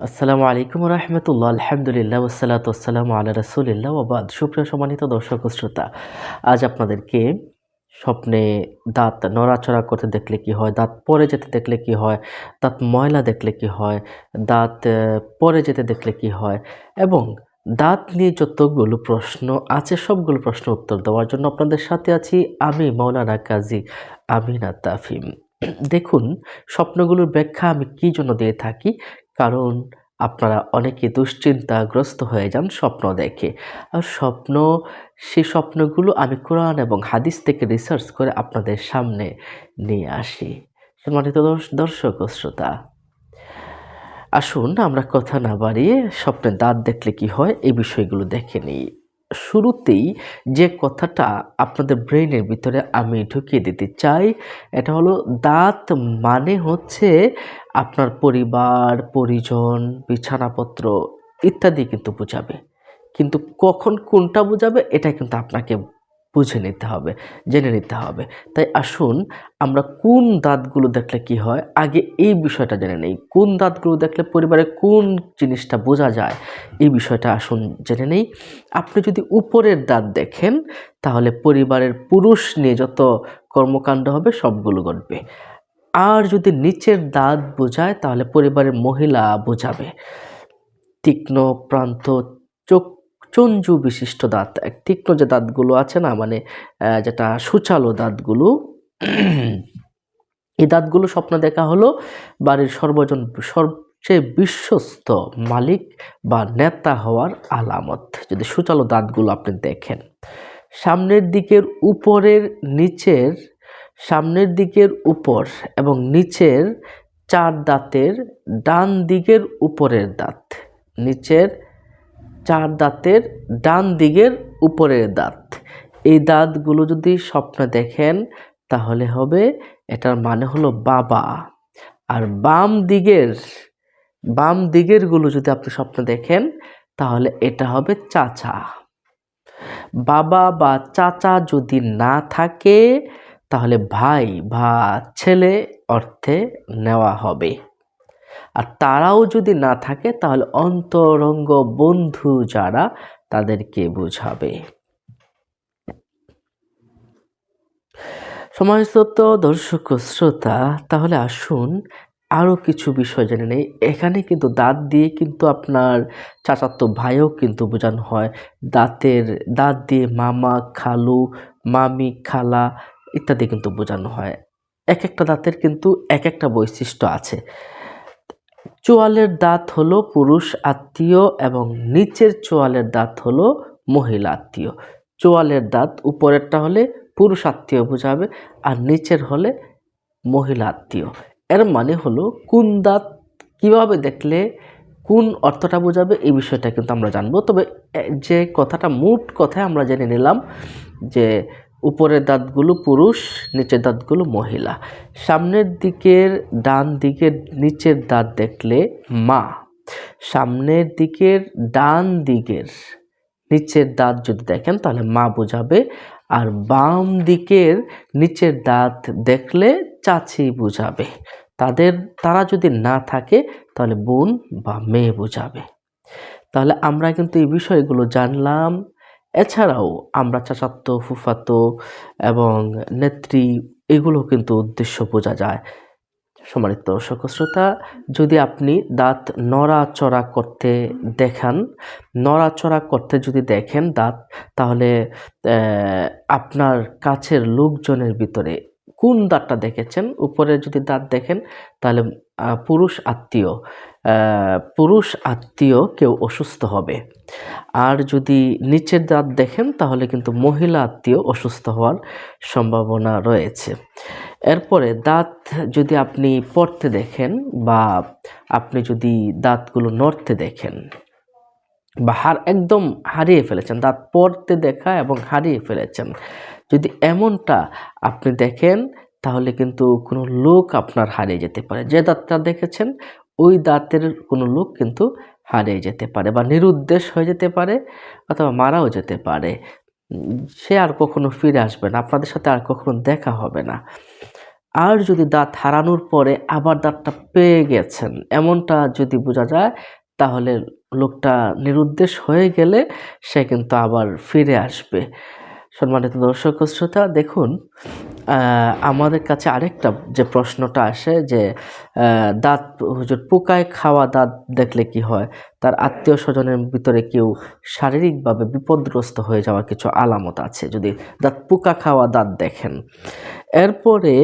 আসসালামু আলাইকুম রহমতুল্লাহ, আলহামদুলিল্লাহ ওসালাত ওসালাম আল্লাহ রসুলিল্লাহ ওবাদ সুপ্রিয় সম্মানিত দর্শক শ্রোতা, আজ আপনাদেরকে স্বপ্নে দাঁত নড়াচড়া করতে দেখলে কি হয়, দাঁত পরে যেতে দেখলে কি হয়, দাঁত ময়লা দেখলে কি হয়, দাঁত পরে যেতে দেখলে কি হয় এবং দাঁত নিয়ে যতগুলো প্রশ্ন আছে, সবগুলো প্রশ্ন উত্তর দেওয়ার জন্য আপনাদের সাথে আছি আমি মৌলানা কাজী আমিনা তাফিম। দেখুন, স্বপ্নগুলোর ব্যাখ্যা আমি কী জন্য দিয়ে থাকি কারণ আপনারা অনেকে দুশ্চিন্তাগ্রস্ত হয়ে যান স্বপ্ন দেখে। আর স্বপ্ন সেই স্বপ্নগুলো আমি কোরআন এবং হাদিস থেকে রিসার্চ করে আপনাদের সামনে নিয়ে আসি। সম্মানিত দর্শ- দর্শক শ্রোতা, আসুন আমরা কথা না বাড়িয়ে স্বপ্নে দাঁত দেখলে কি হয় এই বিষয়গুলো দেখে নিই। শুরুতেই যে কথাটা আপনাদের ব্রেইনের ভিতরে আমি ঢুকিয়ে দিতে চাই, এটা হলো দাঁত মানে হচ্ছে আপনার পরিবার, পরিজন, বিছানাপত্র ইত্যাদি কিন্তু বোঝাবে। কিন্তু কখন কোনটা বোঝাবে, এটা কিন্তু আপনাকে বুঝে নিতে হবে, জেনে নিতে হবে। তাই আসুন আমরা কোন দাঁতগুলো দেখলে কি হয়? আগে এই বিষয়টা জেনে নেই। কোন দাঁতগুলো দেখলে পরিবারে কোন জিনিসটা বোঝা যায়? এই বিষয়টা আসুন জেনে নেই। আপনি যদি উপরের দাঁত দেখেন, তাহলে পরিবারের পুরুষ নিয়ে যত কর্মকাণ্ড হবে, সবগুলো ঘটবে। আর যদি নিচের দাঁত বোঝায়, তাহলে পরিবারের মহিলা বোঝাবে। তীক্ষ্ণ, প্রান্ত, চোখ চঞ্জু বিশিষ্ট দাঁত, এক তীক্ষ্ণ যে দাঁতগুলো আছে না মানে যেটা সুচালো দাঁতগুলো, এই দাঁতগুলো স্বপ্ন দেখা হলো বাড়ির সর্বজন, সবচেয়ে বিশ্বস্ত মালিক বা নেতা হওয়ার আলামত। যদি সুচালো দাঁতগুলো আপনি দেখেন, সামনের দিকের উপরের নিচের, সামনের দিকের উপর এবং নিচের চার দাঁতের ডান দিকের উপরের দাঁত, নিচের চার দাঁতের ডান দিকের উপরের দাঁত। এই দাঁতগুলো যদি স্বপ্নে দেখেন, তাহলে হবে এটার মানে হলো বাবা। আর বাম দিকের বাম দিকেরগুলো যদি আপনি স্বপ্নে দেখেন, তাহলে এটা হবে চাচা। বাবা বা চাচা যদি না থাকে, তাহলে ভাই বা ছেলে অর্থে নেওয়া হবে। আর তারাও যদি না থাকে, তাহলে অন্তরঙ্গ বন্ধু যারা, তাদেরকে বোঝাবে। সমাজত দর্শক শ্রোতা, তাহলে আসুন আরও কিছু বিষয় জেনে নেই। এখানে কিন্তু দাঁত দিয়ে কিন্তু আপনার চাচাতো ভাইও কিন্তু বোঝানো হয়। দাঁতের, দাঁত দিয়ে মামা, খালু, মামি, খালা ইত্যাদি কিন্তু বোঝানো হয়। এক একটা দাঁতের কিন্তু এক একটা বৈশিষ্ট্য আছে। চোয়ালের দাঁত হলো পুরুষ আত্মীয় এবং নিচের চোয়ালের দাঁত হলো মহিলা আত্মীয়। চোয়ালের দাঁত উপরেরটা হলে পুরুষ আত্মীয় বোঝাবে আর নিচের হলে মহিলা আত্মীয়। এর মানে হলো কোন দাঁত কীভাবে দেখলে কোন অর্থটা বোঝাবে এই বিষয়টা কিন্তু আমরা জানব। তবে যে কথাটা মোট কথায় আমরা জেনে নিলাম যে উপরের দাঁতগুলো পুরুষ, নিচের দাঁতগুলো মহিলা। সামনের দিকের, ডান দিকের, নিচের দাঁত দেখলে মা। সামনের দিকের, ডান দিকের, নিচের দাঁত যদি দেখেন তাহলে মা বোঝাবে। আর বাম দিকের, নিচের দাঁত দেখলে চাচি বোঝাবে। তাদের, তারা যদি না থাকে তাহলে বোন বা মেয়ে বোঝাবে। তাহলে আমরা কিন্তু এই বিষয়গুলো জানলাম। এছাড়াও আমরা চাচাতো, ফুফাতো এবং নেত্রী এগুলো কিন্তু উদ্দেশ্য বোঝা যায়। সম্মানিত দর্শক শ্রোতা, যদি আপনি দাঁত নড়াচড়া করতে দেখান, নড়াচড়া করতে যদি দেখেন দাঁত, তাহলে আপনার কাছের লোকজনের ভিতরে কোন দাঁতটা দেখেছেন? উপরে যদি দাঁত দেখেন, তাহলে পুরুষ আত্মীয় পুরুষ আত্মীয় কেউ অসুস্থ হবে। আর যদি নিচের দাঁত দেখেন, তাহলে কিন্তু মহিলা আত্মীয় অসুস্থ হওয়ার সম্ভাবনা রয়েছে। এরপরে দাঁত যদি আপনি পড়তে দেখেন বা আপনি যদি দাঁতগুলো নড়তে দেখেন বা হার একদম হারিয়ে ফেলেছেন, দাঁত পড়তে দেখা এবং হারিয়ে ফেলেছেন, যদি এমনটা আপনি দেখেন তাহলে কিন্তু কোনো লোক আপনার হারিয়ে যেতে পারে। যে দাঁতটা দেখেছেন, ওই দাঁতের কোনো লোক কিন্তু হারিয়ে যেতে পারে বা নিরুদ্দেশ হয়ে যেতে পারে অথবা মারাও যেতে পারে। সে আর কখনো ফিরে আসবে না, আপনাদের সাথে আর কখনো দেখা হবে না। আর যদি দাঁত হারানোর পরে আবার দাঁতটা পেয়ে গেছেন, এমনটা যদি বোঝা যায়, তাহলে লোকটা নিরুদ্দেশ হয়ে গেলে সে কিন্তু আবার ফিরে আসবে। সম্মানিত দর্শক শ্রোতা, দেখুন আমাদের কাছে আরেকটা যে প্রশ্নটা আসে যে দাঁত, হুজুর পোকায় খাওয়া দাঁত দেখলে কি হয়? তার আত্মীয় স্বজনের ভিতরে কেউ শারীরিকভাবে বিপদগ্রস্ত হয়ে যাওয়ার কিছু আলামত আছে, যদি দাঁত পোকা খাওয়া দাঁত দেখেন। এরপরে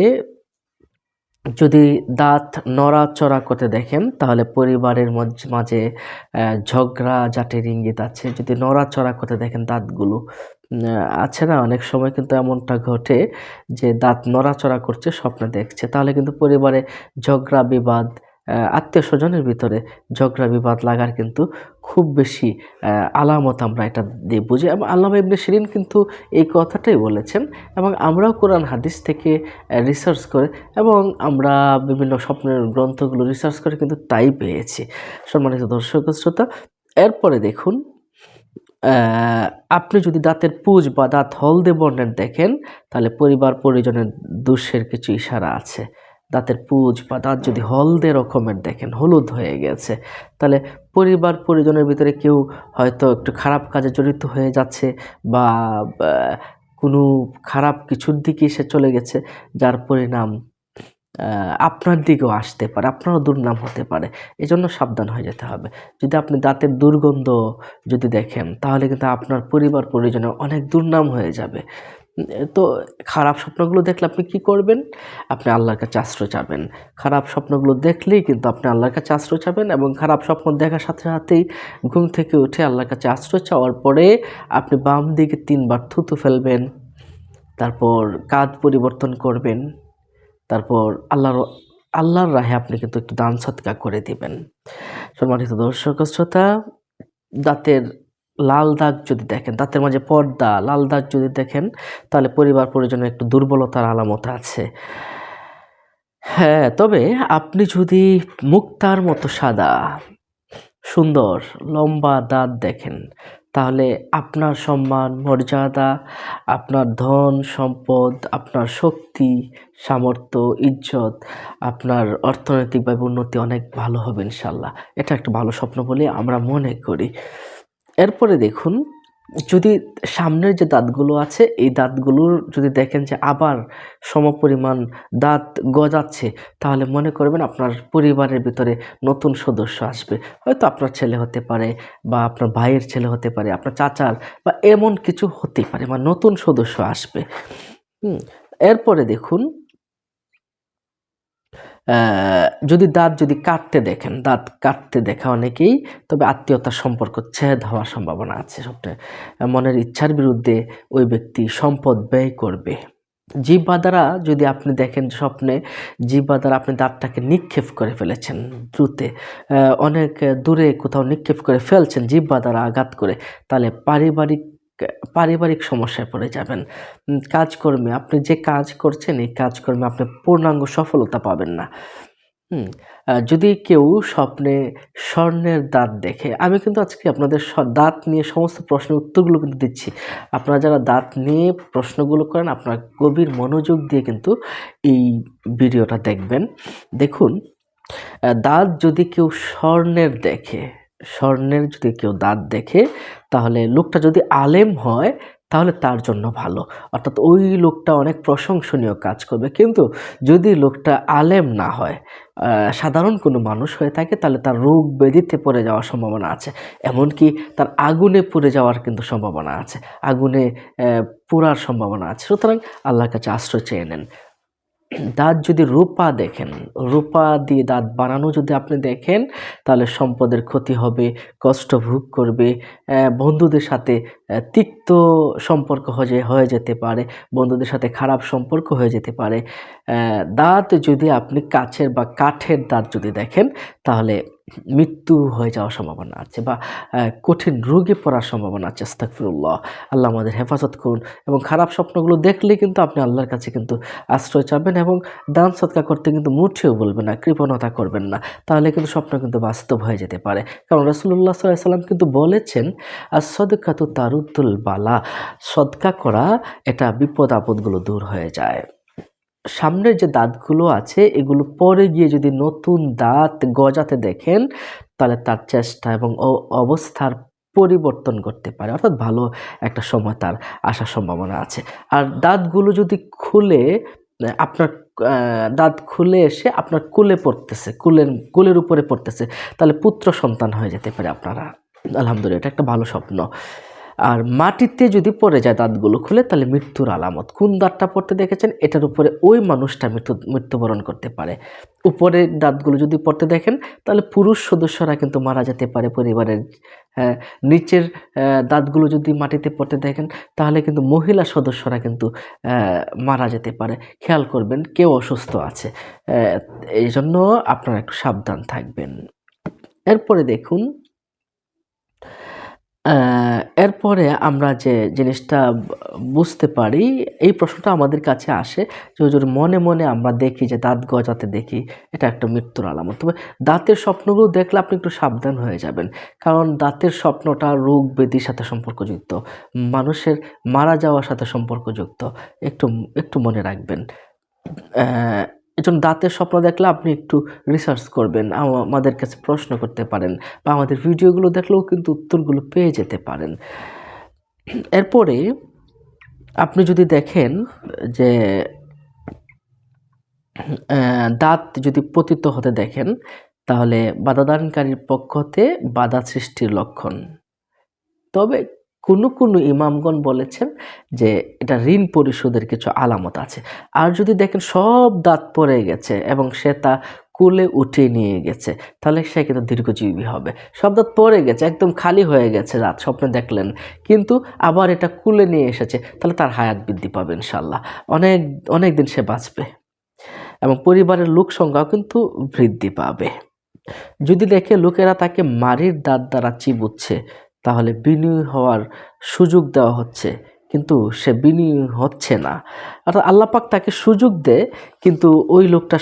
যদি দাঁত নড়াচড়া করতে দেখেন, তাহলে পরিবারের মাঝে ঝগড়া, জাটের ইঙ্গিত আছে। যদি নড়াচড়া করতে দেখেন দাঁতগুলো আছে না? অনেক সময় কিন্তু এমনটা ঘটে যে দাঁত নড়াচড়া করছে, স্বপ্নে দেখছে। তাহলে কিন্তু পরিবারে ঝগড়া, বিবাদ আত্মীয় স্বজনের ভিতরে ঝগড়া, বিবাদ, লাগার কিন্তু খুব বেশি আলামত আমরা এটা দিয়ে বুঝি। এবং আল্লামা ইবনে শিরিন কিন্তু এই কথাটাই বলেছেন এবং আমরাও কোরআন হাদিস থেকে রিসার্চ করে এবং আমরা বিভিন্ন স্বপ্নের গ্রন্থগুলো রিসার্চ করে কিন্তু তাই পেয়েছি। সম্মানিত দর্শক শ্রোতা, এরপরে দেখুন আপনি যদি দাঁতের পুজ বা দাঁত হলদে বর্ণের দেখেন, তাহলে পরিবার পরিজনের দুষ্যের কিছু ইশারা আছে। দাঁতের পুজ বা দাঁত যদি হলদে রকমের দেখেন, হলুদ হয়ে গেছে, তাহলে পরিবার পরিজনের ভিতরে কেউ হয়তো একটু খারাপ কাজে জড়িত হয়ে যাচ্ছে বা কোনো খারাপ কিছুর দিকে সে চলে গেছে, যার পরিণাম আপনার দিকেও আসতে পারে, আপনারও দুর্নাম হতে পারে। এজন্য সাবধান হয়ে যেতে হবে। যদি আপনি দাঁতের দুর্গন্ধ যদি দেখেন, তাহলে কিন্তু আপনার পরিবার পরিজনের অনেক দুর্নাম হয়ে যাবে। তো খারাপ স্বপ্নগুলো দেখলে আপনি কি করবেন? আপনি আল্লাহর কাছে আশ্রয় চাবেন। খারাপ স্বপ্নগুলো দেখলেই কিন্তু আপনি আল্লাহর কাছে আশ্রয় চাবেন এবং খারাপ স্বপ্ন দেখার সাথে সাথেই ঘুম থেকে উঠে আল্লাহর কাছে আশ্রয় চাওয়ার পরে আপনি বাম দিকে তিনবার থুতু ফেলবেন, তারপর কাঁধ পরিবর্তন করবেন, তারপর আল্লাহর আল্লাহর রাহে আপনি কিন্তু একটু দান সৎকা করে দিবেন। সম্মানিত দর্শক শ্রোতা, দাঁতের লাল দাগ যদি দেখেন দাঁতের মাঝে পর্দা, লাল দাগ যদি দেখেন, তাহলে পরিবার পরিজনের একটু দুর্বলতার আলামত আছে। হ্যাঁ তবে আপনি যদি মুক্তার মতো সাদা, সুন্দর, লম্বা দাঁত দেখেন, তাহলে আপনার সম্মান, মর্যাদা, আপনার ধন, সম্পদ, আপনার শক্তি, সামর্থ্য, ইজ্জত, আপনার অর্থনৈতিকভাবে উন্নতি অনেক ভালো হবে ইনশাল্লাহ। এটা একটা ভালো স্বপ্ন বলে আমরা মনে করি। এরপরে দেখুন, যদি সামনের যে দাঁতগুলো আছে, এই দাঁতগুলোর যদি দেখেন যে আবার সমপরিমাণ দাঁত গজাচ্ছে, তাহলে মনে করবেন আপনার পরিবারের ভিতরে নতুন সদস্য আসবে। হয়তো আপনার ছেলে হতে পারে বা আপনার ভাইয়ের ছেলে হতে পারে, আপনার চাচার বা এমন কিছু হতে পারে বা নতুন সদস্য আসবে। হুম, এরপরে দেখুন যদি দাঁত যদি কাটতে দেখেন, দাঁত কাটতে দেখা অনেকেই, তবে আত্মীয়তার সম্পর্ক ছেদ হওয়ার সম্ভাবনা আছে স্বপ্নে মনের ইচ্ছার বিরুদ্ধে ওই ব্যক্তি সম্পদ ব্যয় করবে। জিহ্বা দ্বারা যদি আপনি দেখেন স্বপ্নে, জিহ্বা দ্বারা আপনি দাঁতটাকে নিক্ষেপ করে ফেলেছেন দ্রুতে অনেক দূরে কোথাও নিক্ষেপ করে ফেলছেন জিহ্বা দ্বারা আঘাত করে, তাহলে পারিবারিক পারিবারিক সমস্যায় পড়ে যাবেন। কাজকর্মে আপনি যে কাজ করছেন, এই কাজকর্মে আপনি পূর্ণাঙ্গ সফলতা পাবেন না। যদি কেউ স্বপ্নে স্বর্ণের দাঁত দেখে, আমি কিন্তু আজকে আপনাদের দাঁত নিয়ে সমস্ত প্রশ্নের উত্তরগুলো কিন্তু দিচ্ছি। আপনারা যারা দাঁত নিয়ে প্রশ্নগুলো করেন, আপনারা গভীর মনোযোগ দিয়ে কিন্তু এই ভিডিওটা দেখবেন। দেখুন দাঁত যদি কেউ স্বর্ণের দেখে স্বর্ণের যদি কেউ দাঁত দেখে, তাহলে লোকটা যদি আলেম হয়, তাহলে তার জন্য ভালো। অর্থাৎ ওই লোকটা অনেক প্রশংসনীয় কাজ করবে। কিন্তু যদি লোকটা আলেম না হয় সাধারণ কোনো মানুষ হয়ে থাকে, তাহলে তার রোগ ব্যাধিতে পড়ে যাওয়ার সম্ভাবনা আছে। এমনকি তার আগুনে পুড়ে যাওয়ার কিন্তু সম্ভাবনা আছে। আগুনে পোড়ার সম্ভাবনা আছে। সুতরাং আল্লাহর কাছে আশ্রয় চেয়ে নেন। দাঁত যদি রূপা দেখেন, রূপা দিয়ে দাঁত বানানো যদি আপনি দেখেন, তাহলে সম্পদের ক্ষতি হবে, কষ্ট ভোগ করবে বন্ধুদের সাথে তিক্ত সম্পর্ক হয়ে হয়ে যেতে পারে, বন্ধুদের সাথে খারাপ সম্পর্ক হয়ে যেতে পারে দাঁত যদি আপনি কাছের বা কাঠের দাঁত যদি দেখেন, তাহলে মৃত্যু হয়ে যাওয়ার সম্ভাবনা আছে বা কঠিন রোগে পড়ার সম্ভাবনা আছে আস্তাকফিরুল্লাহ আল্লাহ আমাদের হেফাজত করুন এবং খারাপ স্বপ্নগুলো দেখলে কিন্তু আপনি আল্লাহর কাছে কিন্তু আশ্রয় চাবেন এবং দান সৎকার করতে কিন্তু মুঠেও বলবেন না, কৃপণতা করবেন না, তাহলে কিন্তু স্বপ্ন কিন্তু বাস্তব হয়ে যেতে পারে। কারণ রসুল্লাহ সাল্লাম কিন্তু বলেছেন আর সদকাতু তারুদ্দুল বালা, সদকা করা এটা বিপদ আপদগুলো দূর হয়ে যায়। সামনের যে দাঁতগুলো আছে, এগুলো পরে গিয়ে যদি নতুন দাঁত গজাতে দেখেন, তাহলে তার চেষ্টা এবং অবস্থার পরিবর্তন করতে পারে। অর্থাৎ ভালো একটা সময় তার আসার সম্ভাবনা আছে। আর দাঁতগুলো যদি খুলে, আপনার দাঁত খুলে এসে আপনার কুলে পড়তেছে, কুলের কুলের উপরে পড়তেছে, তাহলে পুত্র সন্তান হয়ে যেতে পারে আপনারা। আলহামদুলিল্লাহ, এটা একটা ভালো স্বপ্ন। আর মাটিতে যদি পড়ে যায় দাঁতগুলো খুলে তাহলে মৃত্যুর আলামত। কোন দাঁতটা পড়তে দেখেছেন? এটার উপরে ওই মানুষটা মৃত্যু মৃত্যুবরণ করতে পারে। উপরে দাঁতগুলো যদি পড়তে দেখেন তাহলে পুরুষ সদস্যরা কিন্তু মারা যেতে পারে পরিবারের হ্যাঁ, নিচের দাঁতগুলো যদি মাটিতে পড়তে দেখেন তাহলে কিন্তু মহিলা সদস্যরা কিন্তু মারা যেতে পারে। খেয়াল করবেন কেউ অসুস্থ আছে। এই জন্য আপনারা একটু সাবধান থাকবেন। এরপরে দেখুন এরপরে আমরা যে জিনিসটা বুঝতে পারি, এই প্রশ্নটা আমাদের কাছে আসে, যে হুজুর মনে মনে আমরা দেখি যে দাঁত গজাতে দেখি, এটা একটা মৃত্যুর আলামত। তবে দাঁতের স্বপ্নগুলো দেখলে আপনি একটু সাবধান হয়ে যাবেন, কারণ দাঁতের স্বপ্নটা রোগ ব্যাধির সাথে সম্পর্কযুক্ত, মানুষের মারা যাওয়ার সাথে সম্পর্কযুক্ত, একটু একটু মনে রাখবেন। এজন্য দাঁতের স্বপ্ন দেখলে আপনি একটু রিসার্চ করবেন আমাদের কাছে প্রশ্ন করতে পারেন বা আমাদের ভিডিওগুলো দেখলেও কিন্তু উত্তরগুলো পেয়ে যেতে পারেন। এরপরে আপনি যদি দেখেন যে দাঁত যদি পতিত হতে দেখেন, তাহলে বাধাদানকারীর পক্ষ হতে বাধা সৃষ্টির লক্ষণ। তবে কোনো কোনো ইমামগণ বলেছেন যে এটা ঋণ পরিশোধের কিছু আলামত আছে। আর যদি দেখেন সব দাঁত পড়ে গেছে এবং সে তা কুলে উঠিয়ে নিয়ে গেছে, তাহলে সে কিন্তু দীর্ঘজীবী হবে। সব দাঁত পড়ে গেছে, একদম খালি হয়ে গেছে দাঁত স্বপ্নে দেখলেন। কিন্তু আবার এটা কুলে নিয়ে এসেছে, তাহলে তার হায়াত বৃদ্ধি পাবে ইনশাল্লাহ অনেক অনেক দিন সে বাঁচবে এবং পরিবারের লোক সংখ্যাও কিন্তু বৃদ্ধি পাবে। যদি দেখে লোকেরা তাকে মারির দাঁত দ্বারা চিবুচ্ছে তাহলে বিনয়ী হওয়ার সুযোগ দেওয়া হচ্ছে। কিন্তু সে বিনয়ী হচ্ছে না। অর্থাৎ আল্লাপাক তাকে সুযোগ দেয় কিন্তু ওই লোকটা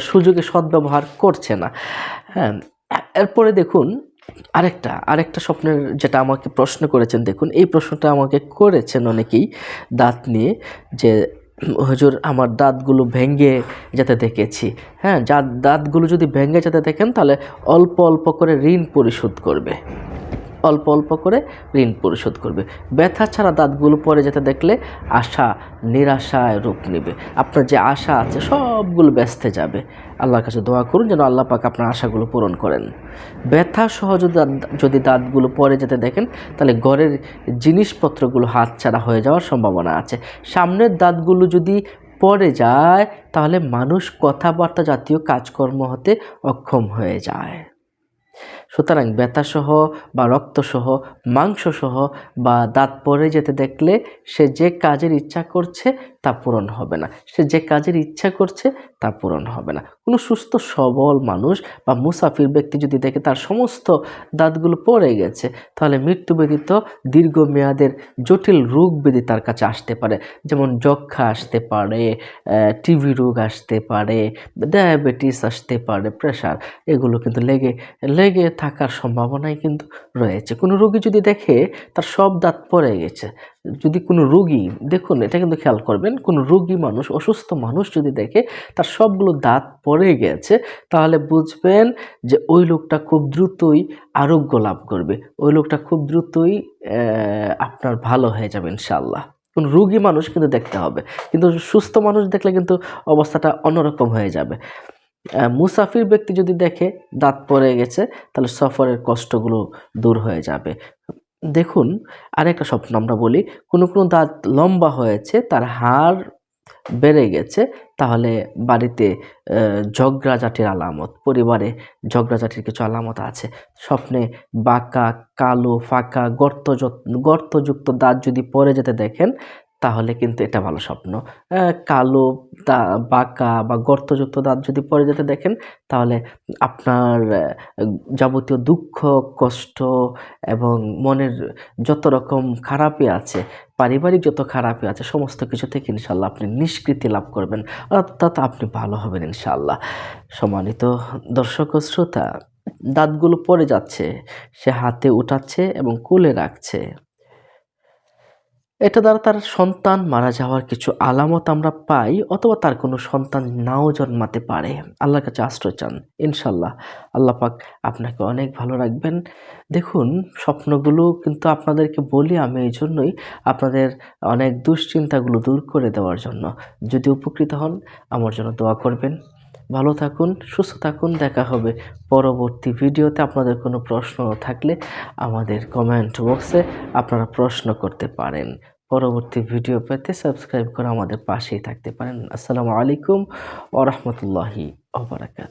সুযোগে সদ্ব্যবহার করছে না। হ্যাঁ এরপরে দেখুন আরেকটা আরেকটা স্বপ্নের যেটা আমাকে প্রশ্ন করেছেন, দেখুন, এই প্রশ্নটা আমাকে করেছেন অনেকেই দাঁত নিয়ে যে, হুজুর, আমার দাঁতগুলো ভেঙে যেতে দেখেছি। হ্যাঁ যা দাঁতগুলো যদি ভেঙে যেতে দেখেন, তাহলে অল্প অল্প করে ঋণ পরিশোধ করবে। অল্প অল্প করে ঋণ পরিশোধ করবে। ব্যথা ছাড়া দাঁতগুলো পরে যেতে দেখলে আশা, নিরাশায় রূপ নেবে। আপনার যে আশা আছে সবগুলো ব্যস্তে যাবে। আল্লাহর কাছে দোয়া করুন যেন আল্লাহ পাক আপনার আশাগুলো পূরণ করেন। ব্যথা সহ যদি যদি দাঁতগুলো পরে যেতে দেখেন, তাহলে ঘরের জিনিসপত্রগুলো হাতছাড়া হয়ে যাওয়ার সম্ভাবনা আছে। সামনের দাঁতগুলো যদি পড়ে যায়, তাহলে মানুষ কথাবার্তা জাতীয় কাজকর্ম হতে অক্ষম হয়ে যায়। সুতরাং ব্যথাসহ বা রক্তসহ, মাংসসহ বা দাঁত পরে যেতে দেখলে সে যে কাজের ইচ্ছা করছে তা পূরণ হবে না। সে যে কাজের ইচ্ছা করছে তা পূরণ হবে না। কোনো সুস্থ, সবল মানুষ বা মুসাফির ব্যক্তি যদি দেখে তার সমস্ত দাঁতগুলো পড়ে গেছে, তাহলে মৃত্যু ব্যতীত দীর্ঘমেয়াদের জটিল রোগ ব্যাধি তার কাছে আসতে পারে। যেমন যক্ষা আসতে পারে টিভি রোগ আসতে পারে, ডায়াবেটিস আসতে পারে, প্রেশার, এগুলো কিন্তু লেগে লেগে থাকার সম্ভাবনাই কিন্তু রয়েছে। কোনো রোগী যদি দেখে তার সব দাঁত পড়ে গেছে, যদি কোনো রোগী, দেখুন, এটা কিন্তু খেয়াল করবেন, কোনো রোগী মানুষ, অসুস্থ মানুষ যদি দেখে তার সবগুলো দাঁত পড়ে গেছে, তাহলে বুঝবেন যে ওই লোকটা খুব দ্রুতই আরোগ্য লাভ করবে। ওই লোকটা খুব দ্রুতই আপনার ভালো হয়ে যাবে ইনশাল্লাহ কোন রুগী মানুষ কিন্তু দেখতে হবে। কিন্তু সুস্থ মানুষ দেখলে কিন্তু অবস্থাটা অন্যরকম হয়ে যাবে। মুসাফির ব্যক্তি যদি দেখে দাঁত পড়ে গেছে, তাহলে সফরের কষ্টগুলো দূর হয়ে যাবে। দেখুন, আরেকটা স্বপ্ন আমরা বলি, কোনো কোনো দাঁত লম্বা হয়েছে, তার হাড় বেড়ে গেছে, তাহলে বাড়িতে ঝগড়াঝাটির আলামত, পরিবারে ঝগড়াঝাটির কিছু আলামত আছে। স্বপ্নে বাঁকা, কালো, ফাঁকা গর্ত গর্তযুক্ত দাঁত যদি পড়ে যেতে দেখেন তাহলে কিন্তু এটা ভালো স্বপ্ন। কালো দা- বাঁকা বা গর্তযুক্ত দাঁত যদি পড়ে যেতে দেখেন, তাহলে আপনার যাবতীয় দুঃখ, কষ্ট এবং মনের যত রকম খারাপই আছে, পারিবারিক যত খারাপই আছে, সমস্ত কিছু থেকে ইনশাল্লাহ আপনি নিষ্কৃতি লাভ করবেন। অর্থাৎ আপনি ভালো হবেন ইনশাল্লাহ। সম্মানিত দর্শক শ্রোতা, দাঁতগুলো পড়ে যাচ্ছে, সে হাতে উঠাচ্ছে এবং কোলে রাখছে। এটা দ্বারা তার সন্তান মারা যাওয়ার কিছু আলামত আমরা পাই, অথবা তার কোনো সন্তান নাও জন্মাতে পারে। আল্লাহর কাছে আশ্রয় চান ইনশাল্লাহ আল্লাহ পাক আপনাকে অনেক ভালো রাখবেন। দেখুন, স্বপ্নগুলো কিন্তু আপনাদেরকে বলি আমি এই জন্যই আপনাদের অনেক দুশ্চিন্তাগুলো দূর করে দেওয়ার জন্য। যদি উপকৃত হন, আমার জন্য দোয়া করবেন। ভালো থাকুন, সুস্থ থাকুন। দেখা হবে পরবর্তী ভিডিওতে। আপনাদের কোনো প্রশ্ন থাকলে আমাদের কমেন্ট বক্সে আপনারা প্রশ্ন করতে পারেন। পরবর্তী ভিডিও পেতে সাবস্ক্রাইব করে আমাদের পাশেই থাকতে পারেন। আসসালামু আলাইকুম ওরহমতুল্লাহি ওবরাকাত